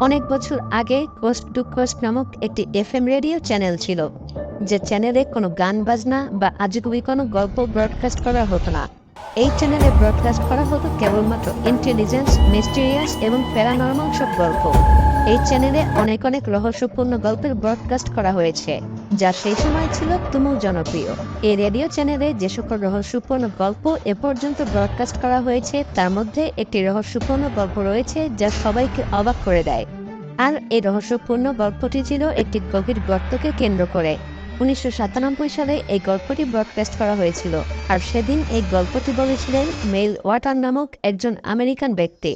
অনেক বছর আগে কোস্ট টু কোস্ট নামক একটি এফ এম রেডিও চ্যানেল ছিল, যে চ্যানেলে কোনো গান বাজনা বা আজগুবি কোনো গল্প ব্রডকাস্ট করা হতো না। এই চ্যানেলে ব্রডকাস্ট করা হতো কেবলমাত্র ইন্টেলিজেন্স মিস্টেরিয়াস এবং প্যারানর্মাল সব গল্প। এই চ্যানেলে অনেক অনেক রহস্যপূর্ণ গল্পের ব্রডকাস্ট করা হয়েছে, যা সেই সময় ছিল তুমুল জনপ্রিয়। এই রেডিও চ্যানেলে যে সকল রহস্যপূর্ণ গল্প এ পর্যন্ত ব্রডকাস্ট করা হয়েছে, তার মধ্যে একটি রহস্যপূর্ণ গল্প রয়েছে, যা সবাইকে অবাক করে দেয়। আর এই রহস্যপূর্ণ গল্পটি ছিল একটি গভীর গর্তকে কেন্দ্র করে। উনিশশো সাতানব্বই সালে এই গল্পটি ব্রডকাস্ট করা হয়েছিল, আর সেদিন এই গল্পটি বলেছিলেন মেইল ওয়াটার নামক একজন আমেরিকান ব্যক্তি।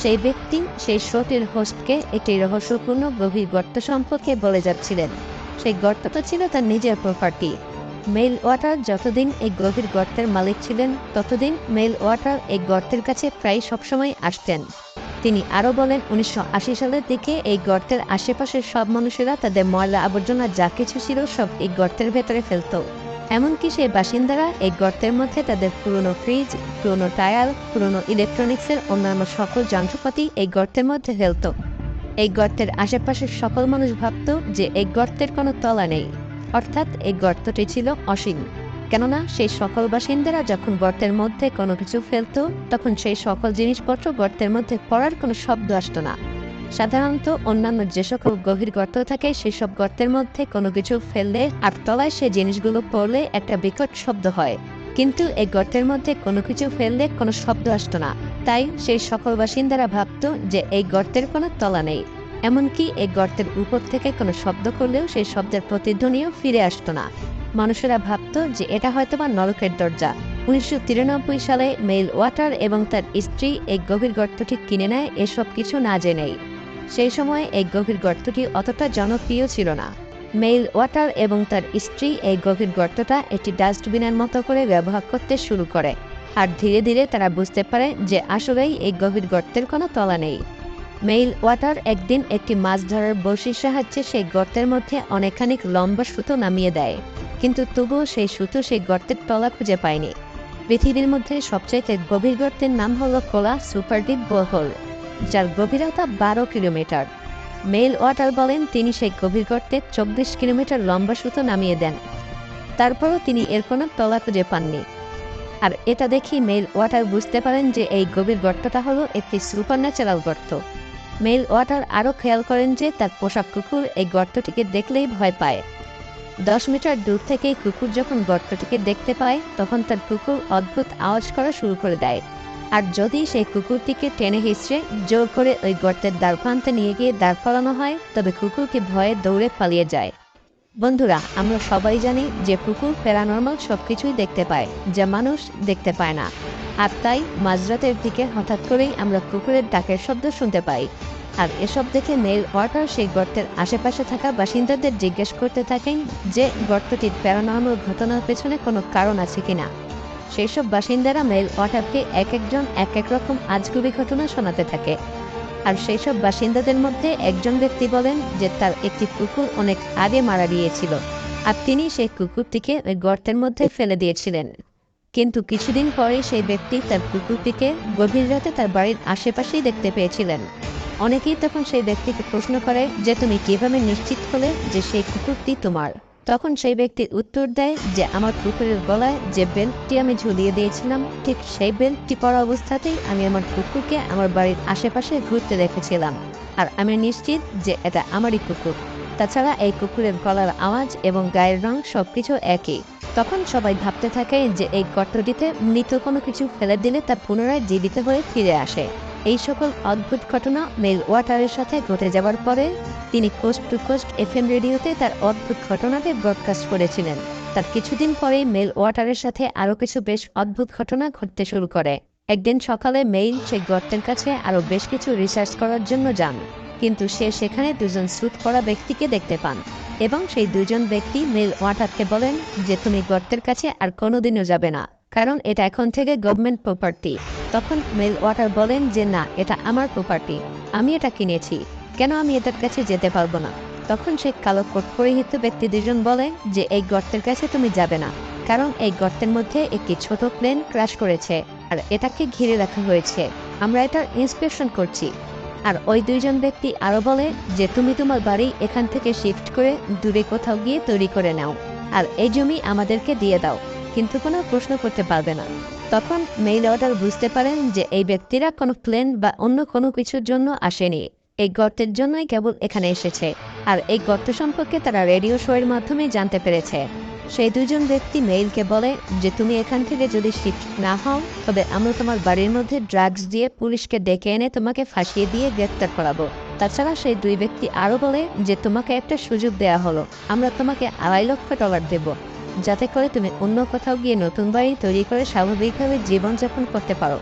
সেই ব্যক্তি সেই শোটির হোস্টকে একটি রহস্যপূর্ণ গভীর গর্ত সম্পর্কে বলে যাচ্ছিলেন। সেই গর্তটা ছিল তার নিজের প্রপার্টি মেইল ওয়াটার যতদিন এই গভীর গর্তের মালিক ছিলেন, ততদিন মেইল ওয়াটার এই গর্তের কাছে প্রায় সবসময় আসতেন। তিনি আরও বলেন, উনিশশো আশি সালের দিকে এই গর্তের আশেপাশের সব মানুষেরা তাদের ময়লা আবর্জনা যা কিছু ছিল সব এই গর্তের ভেতরে ফেলত। এমনকি সেই বাসিন্দারা এই গর্তের মধ্যে তাদের পুরনো ফ্রিজ, পুরনো টায়ার, পুরনো ইলেকট্রনিক্সের অন্যান্য সকল যন্ত্রপাতি এই গর্তের মধ্যে ফেলত। এই গর্তের আশেপাশের সকল মানুষ ভাবত যে এই গর্তের কোনো তলা নেই। অর্থাৎ এই গর্তটি ছিল অসীম। কেননা সেই সকল বাসিন্দারা যখন গর্তের মধ্যে কোনো কিছু ফেলত, তখন সেই সকল জিনিসপত্র গর্তের মধ্যে পড়ার কোনো শব্দ আসতো না। সাধারণত অন্যান্য যে সকল গভীর গর্ত থাকে, সেই সব গর্তের মধ্যে কোনো কিছু ফেললে আর তলায় সেই জিনিসগুলো পড়লে একটা বিকট শব্দ হয়। কিন্তু এই গর্তের মধ্যে কোনো কিছু ফেললে কোনো শব্দ আসতো না। তাই সেই সকল বাসিন্দারা ভাবত যে এই গর্তের কোনো তলা নেই। এমনকি এই গর্তের উপর থেকে কোনো শব্দ করলেও সেই শব্দের প্রতিধ্বনিও ফিরে আসতো না। মানুষেরা ভাবত যে এটা হয়তো বা নরকের দরজা। উনিশশো তিরানব্বই সালে মেইল ওয়াটার এবং তার স্ত্রী এই গভীর গর্তটি কিনে নেয়, এসব কিছু না জেনেই। সেই সময় এই গভীর গর্তটি অতটা জনপ্রিয় ছিল না। মেইল ওয়াটার এবং তার স্ত্রী এই গভীর গর্তটা একটি ডাস্টবিনের মতো করে ব্যবহার করতে শুরু করে। আর ধীরে ধীরে তারা বুঝতে পারে যে আসলেই এই গভীর গর্তের কোনো তলা নেই। মেইল ওয়াটার একদিন একটি মাছ ধরার বড়শির সাহায্যে সেই গর্তের মধ্যে অনেকখানিক লম্বা সুতো নামিয়ে দেয়। কিন্তু তবুও সেই সুতো সেই গর্তের তলা খুঁজে পায়নি। পৃথিবীর মধ্যে সবচাইতে গভীর গর্তের নাম হল কোলা সুপারডিপ বোরহোল যার গভীরতা বারো কিলোমিটার। মেইল ওয়াটার বলেন, তিনি সেই গভীর গর্তে চব্বিশ কিলোমিটার লম্বা সুতো নামিয়ে দেন। তারপরও তিনি এর কোনো তলা খুঁজে পাননি। আর এটা দেখি মেইল ওয়াটার বুঝতে পারেন যে এই গভীর গর্তটা হলো একটি সুপার ন্যাচারাল গর্ত। মেইল ওয়াটার আরও খেয়াল করেন যে তার পোশাক কুকুর এই গর্তটিকে দেখলেই ভয় পায়। দশ মিটার দূর থেকেই কুকুর যখন গর্তটিকে দেখতে পায়, তখন তার কুকুর অদ্ভুত আওয়াজ করা শুরু করে দেয়। আর যদি সেই কুকুরটিকে টেনে হিসড়ে জোর করে ওই গর্তের দ্বারপ্রান্তে নিয়ে গিয়ে দাঁড় করানো হয়, তবে কুকুরকে ভয়ে দৌড়ে পালিয়ে যায়। বন্ধুরা, আমরা সবাই জানি যে কুকুর প্যারানর্মাল সব কিছুই দেখতে পায়, যা মানুষ দেখতে পায় না। আর তাই মাঝরাতের দিকে হঠাৎ করেই আমরা কুকুরের ডাকের শব্দ শুনতে পাই। আর এসব দেখে মেল ওয়াটার সেই গর্তের আশেপাশে থাকা বাসিন্দাদের জিজ্ঞেস করতে থাকেন যে গর্তটির প্যারানর্মাল ঘটনার পেছনে কোনো কারণ আছে কিনা। সেই সব বাসিন্দারা মেল ওয়াটারকে এক একজন এক এক রকম আজগুবি ঘটনা শোনাতে থাকে। আর সেই সব বাসিন্দাদের মধ্যে একজন ব্যক্তি বলেন যে তার একটি কুকুর অনেক আগে মারা গিয়েছিল আর তিনি সেই কুকুরটিকে ওই গর্তের মধ্যে ফেলে দিয়েছিলেন। কিন্তু কিছুদিন পরে সেই ব্যক্তি তার কুকুরটিকে গভীর রাতে তার বাড়ির আশেপাশেই দেখতে পেয়েছিলেন। অনেকেই তখন সেই ব্যক্তিকে প্রশ্ন করে যে তুমি কীভাবে নিশ্চিত হলে যে সেই কুকুরটি তোমার? তখন সেই ব্যক্তি উত্তর দেয় যে আমার কুকুরের গলায় যে বেল্টটি আমি ঝুলিয়ে দিয়েছিলাম, ঠিক সেই বেল্টটি পরা অবস্থাতেই আমি আমার কুকুরকে আমার বাড়ির আশেপাশে ঘুরতে দেখেছিলাম। আর আমি নিশ্চিত যে এটা আমারই কুকুর। তাছাড়া এই কুকুরের গলার আওয়াজ এবং গায়ের রং সবকিছু একই। তখন সবাই ভাবতে থাকে যে এই গর্তটিতে মৃত কোনো কিছু ফেলে দিলে তা পুনরায় জীবিত হয়ে ফিরে আসে। এই সকল অদ্ভুত ঘটনা মেল ওয়াটারের সাথে ঘটে যাওয়ার পরে, তিনি coast to coast F M রেডিওতে তার অদ্ভুত ঘটনাকে ব্রডকাস্ট করেছিলেন। তার কিছুদিন পরেই মেল ওয়াটারের সাথে আরও কিছু বেশ অদ্ভুত ঘটনা ঘটতে শুরু করে। একদিন সকালে মেইল সেই গর্তের কাছে আরও বেশ কিছু রিসার্চ করার জন্য যান, কিন্তু সে সেখানে দুজন স্যুট পরা ব্যক্তিকে দেখতে পান এবং সেই দুজন ব্যক্তি মেল ওয়াটারকে বলেন যে, তুমি গর্তের কাছে আর কোনোদিনও যাবে না। কারণ এটা এখন থেকে গভর্নমেন্ট প্রপার্টি তখন মেল ওয়াটার বলেন যে, না, এটা আমার প্রপার্টি আমি এটা কিনেছি। কেন আমি এটার কাছে যেতে পারব না? তখন সে কালো কোট পরিহিত ব্যক্তি দুজন বলে যে, এই গর্তের কাছে তুমি যাবে না। কারণ এই গর্তের মধ্যে একটি ছোট প্লেন ক্র্যাশ করেছে, আর এটাকে ঘিরে রাখা হয়েছে। আমরা এটার ইন্সপেকশন করছি। আর ওই দুইজন ব্যক্তি আরও বলে যে, তুমি তোমার বাড়ি এখান থেকে শিফট করে দূরে কোথাও গিয়ে তৈরি করে নাও। আর এই জমি আমাদেরকে দিয়ে দাও। কিন্তু কোনো প্রশ্ন করতে পারবে না। তখন মেইল অর্ডার বুঝতে পারেন যে এই ব্যক্তিরা কোনো প্লেন বা অন্য কোনো কিছুর জন্য আসেনি। এই গর্তের জন্যই কেবল এখানে এসেছে। আর এই গর্ত সম্পর্কে তারা রেডিও শোয়ের মাধ্যমে জানতে পেরেছে। সেই দুজন ব্যক্তি মেইলকে বলে যে, তুমি এখান থেকে যদি শিফট না হও, তবে আমরা তোমার বাড়ির মধ্যে ড্রাগস দিয়ে পুলিশকে ডেকে এনে তোমাকে ফাঁসিয়ে দিয়ে গ্রেপ্তার করাবো। তাছাড়া সেই দুই ব্যক্তি আরও বলে যে, তোমাকে একটা সুযোগ দেয়া হলো। আমরা তোমাকে আড়াই লক্ষ ডলার দেব। যাতে করে তুমি অন্য কোথাও গিয়ে নতুন বাড়ি তৈরি করে স্বাভাবিকভাবে জীবনযাপন করতে পারো।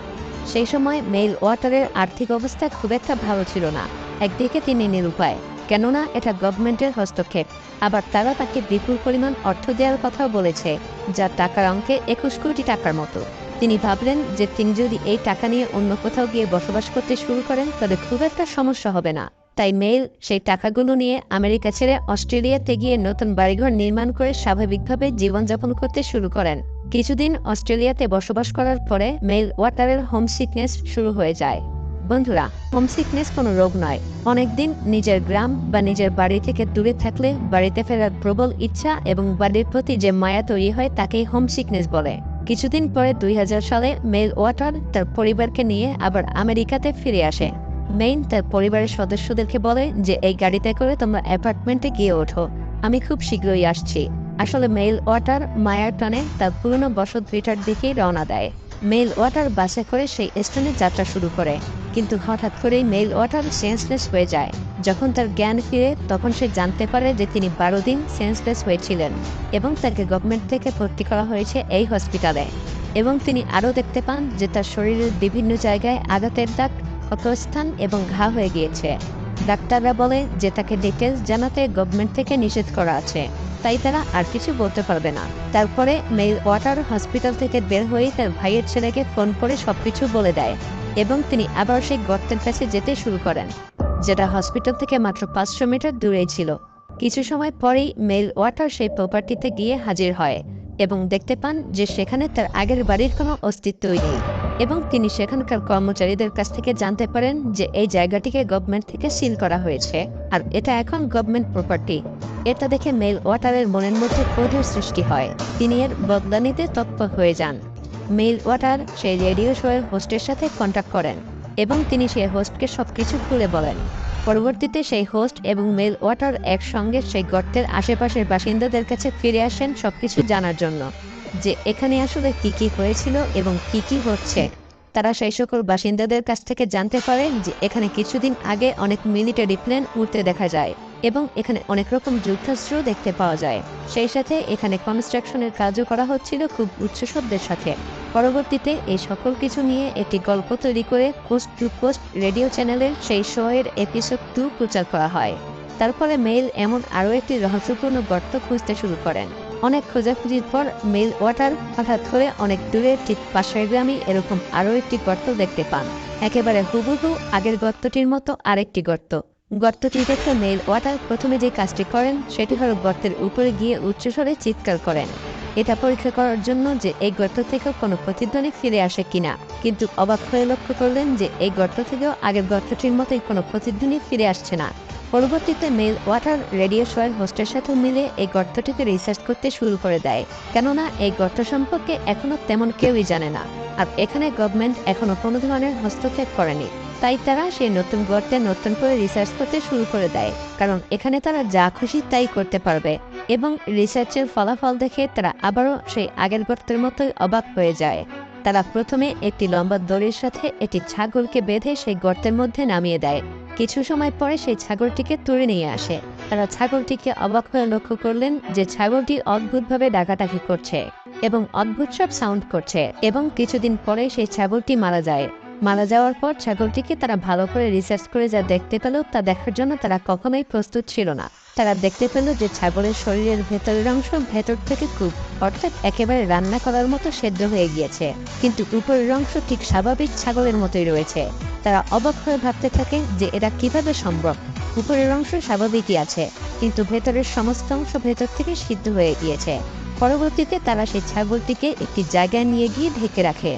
সেই সময় মেইল ওয়াটারের আর্থিক অবস্থা খুব একটা ভালো ছিল না। একদিকে তিনি নিরুপায়, কেননা এটা গভর্নমেন্টের হস্তক্ষেপ। আবার তারা তাকে বিপুল পরিমাণ অর্থ দেওয়ার কথাও বলেছে, যা টাকার অঙ্কে একুশ কোটি টাকার মতো। তিনি ভাবলেন যে তিনি যদি এই টাকা নিয়ে অন্য কোথাও গিয়ে বসবাস করতে শুরু করেন তবে খুব একটা সমস্যা হবে না। তাই মেইল সেই টাকাগুলো নিয়ে আমেরিকা ছেড়ে অস্ট্রেলিয়াতে গিয়ে নতুন বাড়িঘর নির্মাণ করে স্বাভাবিকভাবে জীবনযাপন করতে শুরু করেন। কিছুদিন অস্ট্রেলিয়াতে বসবাস করার পরে মেইল ওয়াটারের হোম সিকনেস শুরু হয়ে যায়। বন্ধুরা হোম সিকনেস কোনো রোগ নয়। অনেকদিন নিজের গ্রাম বা নিজের বাড়ি থেকে দূরে থাকলে বাড়িতে ফেরার প্রবল ইচ্ছা এবং বাড়ির প্রতি যে মায়া তৈরি হয় তাকেই হোম সিকনেস বলে। কিছুদিন পরে দুই হাজার সালে মেইল ওয়াটার তার পরিবারকে নিয়ে আবার আমেরিকাতে ফিরে আসে। মেইন তার পরিবারের সদস্যদেরকে বলে যে, এই গাড়িতে করে তোমরা অ্যাপার্টমেন্টে গিয়ে ওঠো। আমি খুব শীঘ্রই আসছি। আসলে মেইল ওয়াটার মায়ার টানে তার পুরনো বসত ভিটার দিকেই রওনা দেয়। মেইল ওয়াটার বাসে করে সেই স্টেশনে যাত্রা শুরু করে। কিন্তু হঠাৎ করেই মেইল ওয়াটার সেন্সলেস হয়ে যায়। যখন তার জ্ঞান ফিরে, তখন সে জানতে পারে যে তিনি বারো দিন সেন্সলেস হয়েছিলেন এবং তাকে গভর্নমেন্ট থেকে ভর্তি করা হয়েছে এই হসপিটালে এবং তিনি আরও দেখতে পান যে তার শরীরের বিভিন্ন জায়গায় আঘাতের দাগ ক্ষতস্থান এবং ঘা হয়ে গিয়েছে। ডাক্তাররা বলে যে তাকে ডিটেলস জানাতে গভর্নমেন্ট থেকে নিষেধ করা আছে। তাই তারা আর কিছু বলতে পারবে না। তারপরে মেইল ওয়াটার হসপিটাল থেকে বের হয়ে তার ভাইয়ের ছেলেকে ফোন করে সবকিছু বলে দেয় এবং তিনি আবার সেই গর্তের কাছে যেতে শুরু করেন, যেটা হসপিটাল থেকে মাত্র পাঁচশো মিটার দূরেই ছিল। কিছু সময় পরেই মেইল ওয়াটার সেই প্রপার্টিতে গিয়ে হাজির হয় এবং দেখতে পান যে সেখানে তার আগের বাড়ির কোনো অস্তিত্বই নেই। এবং তিনি সেখানকার কর্মচারীদের কাছ থেকে জানতে পারেন যে এই জায়গাটিকে গভর্নমেন্ট থেকে সিল করা হয়েছে, আর এটা এখন গভর্নমেন্ট প্রপার্টি এটা দেখে মেল ওয়াটারের মনের মধ্যে ক্রোধের সৃষ্টি হয়। তিনি এর বদলা নিতে তৎপর হয়ে যান। মেল ওয়াটার সেই রেডিও শোয়ের হোস্টের সাথে কন্ট্যাক্ট করেন এবং তিনি সেই হোস্টকে সবকিছু খুলে বলেন। পরবর্তীতে সেই হোস্ট এবং মেল ওয়াটার একসঙ্গে সেই গর্তের আশেপাশের বাসিন্দাদের কাছে ফিরে আসেন সবকিছু জানার জন্য। যে এখানে আসলে কি কি হয়েছিল এবং কি কি হচ্ছে। তারা সেই সকল বাসিন্দাদের কাছ থেকে জানতে পারে যে এখানে কিছুদিন আগে অনেক মিলিটারি প্লেন উড়তে দেখা যায় এবং এখানে অনেক রকম যুদ্ধাস্ত্র দেখতে পাওয়া যায়। সেই সাথে এখানে কনস্ট্রাকশনের কাজও করা হচ্ছিল খুব উচ্চ শব্দের সাথে। পরবর্তীতে এই সকল কিছু নিয়ে একটি গল্প তৈরি করে কোস্ট টু কোস্ট রেডিও চ্যানেলের সেই শো এর এপিসোড টু প্রচার করা হয়। তারপরে মেইল এমন আরও একটি রহস্যপূর্ণ গর্ত খুঁজতে শুরু করেন। অনেক খোঁজাখুঁজির পর মেইল ওয়াটার হঠাৎ করে অনেক দূরে, ঠিক পাশের গ্রামে এরকম আরও একটি গর্ত দেখতে পান। একেবারে হুবহু আগের গর্তটির মতো আরেকটি গর্ত। গর্তটি দেখে মেইল ওয়াটার প্রথমে যে কাজটি করেন, সেটি হল গর্তের উপরে গিয়ে উচ্চস্বরে চিৎকার করেন। এটা পরীক্ষা করার জন্য যে এই গর্ত থেকেও কোনো প্রতিধ্বনি ফিরে আসে কিনা। কিন্তু অবাক হয়ে লক্ষ্য করলেন যে এই গর্ত থেকেও আগের গর্তটির মতোই কোনো প্রতিধ্বনি ফিরে আসছে না। পরবর্তীতে মেল ওয়াটার রেডিও শোয়ের হোস্টের সাথে মিলে এই গর্তটিকে রিসার্চ করতে শুরু করে দেয়। কেননা, এই গর্ত সম্পর্কে এখনও তেমন কেউই জানে না। আর এখানে গভর্নমেন্ট এখনও কোনো ধরনের হস্তক্ষেপ করেনি। তাই তারা সেই নতুন গর্তে নতুন করে রিসার্চ করতে শুরু করে দেয়। কারণ, এখানে তারা যা খুশি তাই করতে পারবে। এবং রিসার্চের ফলাফল দেখে তারা আবারও সেই আগের গর্তের মতোই অবাক হয়ে যায়। তারা প্রথমে একটি লম্বা দড়ির সাথে একটি ছাগলকে বেঁধে সেই গর্তের মধ্যে নামিয়ে দেয়। কিছু সময় পরে সেই ছাগলটিকে তুলে নিয়ে আসে। তারা ছাগলটিকে অবাক হয়ে লক্ষ্য করলেন যে ছাগলটি অদ্ভুতভাবে ডাকাটাকি করছে এবং অদ্ভুত সব সাউন্ড করছে এবং কিছুদিন পরে সেই ছাগলটি মারা যায়। মারা যাওয়ার পর ছাগলটিকে তারা ভালো করে রিসার্চ করে যা দেখতে পেল তা দেখার জন্য তারা কখনোই প্রস্তুত ছিল না। তারা দেখতে পেল যে ছাগলের শরীরের ভেতরের অংশ ভেতর থেকে খুব অর্থাৎ একেবারে রান্না করার মতো সেদ্ধ হয়ে গিয়েছে। কিন্তু উপরের অংশ ঠিক স্বাভাবিক ছাগলের মতোই রয়েছে। তারা অবাক হয়ে ভাবতে থাকে যে এটা কীভাবে সম্ভব। উপরের অংশ স্বাভাবিকই আছে, কিন্তু ভেতরের সমস্ত অংশ ভেতর থেকে সিদ্ধ হয়ে গিয়েছে। পরবর্তীতে তারা সেই ছাগলটিকে একটি জায়গায় নিয়ে গিয়ে ঢেকে রাখে।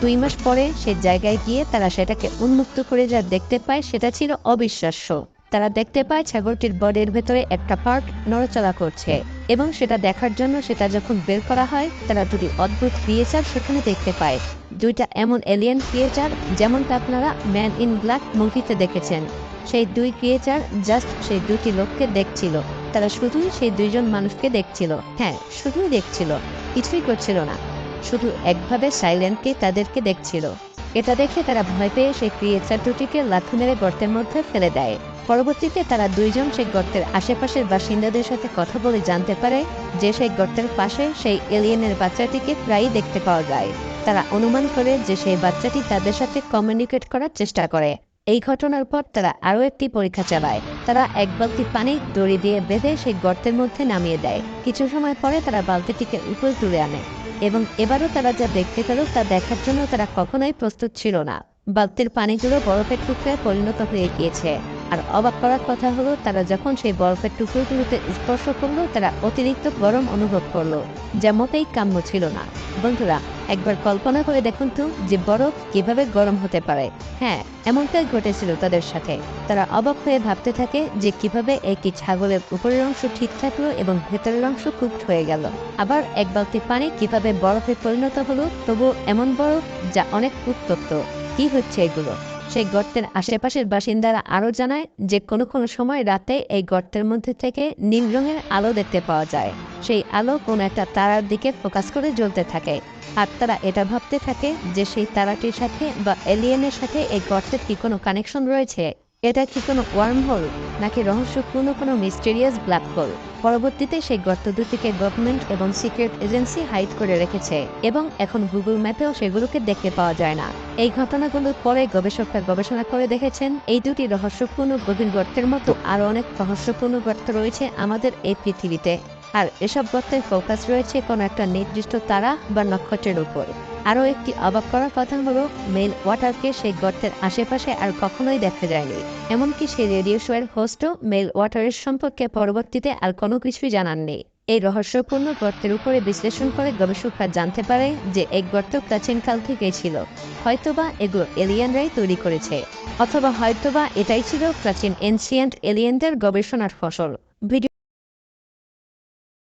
দুই মাস পরে সে জায়গায় গিয়ে তারা সেটাকে উন্মুক্ত করে যা দেখতে পায় সেটা ছিল অবিশ্বাস্য। তারা দেখতে পায় ছাগলটির বডির ভেতরে একটা পার্ট নড়াচড়া করছে এবং সেটা দেখার জন্য সেটা যখন বের করা হয়, তারা দুটি অদ্ভুত ক্রিয়েচার সেখানে দেখতে পায়। দুইটা এমন এলিয়েন ক্রিয়েচার যেমনটা আপনারা ম্যান ইন ব্ল্যাক মুভিতে দেখেছেন। সেই দুই ক্রিয়েচার জাস্ট সেই দুটি লোককে দেখছিল। তারা শুধুই সেই দুইজন মানুষকে দেখছিল। হ্যাঁ শুধুই দেখছিল। কিছুই করছিল না। শুধু একভাবে সাইলেন্টলি তাদেরকে দেখছিল। এটা দেখে তারা ভয় পেয়ে সেই ক্রিয়েচার দুটিকে লাথি মেরে গর্তের মধ্যে ফেলে দেয়। পরবর্তীতে তারা দুইজন সেই গর্তের আশেপাশের বাসিন্দাদের সাথে কথা বলে জানতে পারে যে সেই গর্তের পাশে সেই এলিয়েনের বাচ্চাটিকে প্রায়ই দেখতে পাওয়া যায়। তারা অনুমান করে যে সেই বাচ্চাটি তাদের সাথে কমিউনিকেট করার চেষ্টা করে। এই ঘটনার পর তারা আরও একটি পরীক্ষা চালায়। তারা এক বালতি পানি দড়ি দিয়ে বেঁধে সেই গর্তের মধ্যে নামিয়ে দেয়। কিছু সময় পরে তারা বালতিটিকে উপরে তুলে আনে। এবং এবারও তারা যা দেখতে পেল তা দেখার জন্য তারা কখনোই প্রস্তুত ছিল না। বালতির পানিগুলো বরফের টুকরায় পরিণত হয়ে গিয়েছে। আর অবাক করার কথা হলো, তারা যখন সেই বরফের টুকরোগুলোতে স্পর্শ করল, তারা অতিরিক্ত গরম অনুভব করল, যা মোটেই কাম্য ছিল না। বন্ধুরা একবার কল্পনা করে দেখুন তো যে বরফ কীভাবে গরম হতে পারে। হ্যাঁ এমনটাই ঘটেছিল তাদের সাথে। তারা অবাক হয়ে ভাবতে থাকে যে কীভাবে একটি ছাগলের উপরের অংশ ঠিক থাকল এবং ভেতরের অংশ কুকড হয়ে গেল। আবার এক বালতি পানি কীভাবে বরফে পরিণত হলো তবু এমন বরফ যা অনেক উত্তপ্ত। কি হচ্ছে এগুলো? সেই গর্তের আশেপাশের বাসিন্দারা আরও জানায় যে কোনো কোনো সময় রাতে এই গর্তের মধ্যে থেকে নীল রঙের আলো দেখতে পাওয়া যায়। সেই আলো কোনো একটা তারার দিকে ফোকাস করে জ্বলতে থাকে। আর তারা এটা ভাবতে থাকে যে সেই তারাটির সাথে বা এলিয়েনের সাথে এই গর্তের কি কোনো কানেকশন রয়েছে। এটা কি কোনো ওয়ার্ম হোল, নাকি রহস্যপূর্ণ কোনো মিস্টেরিয়াস ব্ল্যাক হোল পরবর্তীতে সেই গর্ত দুটিকে গভর্নমেন্ট এবং সিক্রেট এজেন্সি হাইড করে রেখেছে, এবং এখন গুগল ম্যাপেও সেগুলোকে দেখতে পাওয়া যায় না। এই ঘটনাগুলোর পরে গবেষকরা গবেষণা করে দেখেছেন, এই দুটি রহস্যপূর্ণ গভীর গর্তের মতো আরও অনেক রহস্যপূর্ণ গর্ত রয়েছে আমাদের এই পৃথিবীতে। আর এসব গর্তের ফোকাস রয়েছে কোনো একটা নির্দিষ্ট তারা বা নক্ষত্রের উপর। আরও একটি অবাক করার কথা হলো, মেল ওয়াটারকে সেই গর্তের আশেপাশে আর কখনোই দেখা যায়নি। এমনকি সেই রেডিও শোয়ের হোস্টও মেল ওয়াটারের সম্পর্কে পরবর্তীতে আর কোনো কিছুই জানাননি এই রহস্যপূর্ণ গর্তের উপরে বিশ্লেষণ করে গবেষকরা জানতে পারে যে এই গর্ত প্রাচীনকাল থেকেই ছিল। হয়তোবা এগুলো এলিয়ানরাই তৈরি করেছে, অথবা হয়তোবা এটাই ছিল প্রাচীন এনসিয়েন্ট এলিয়েনদের গবেষণার ফসল। ভিডিও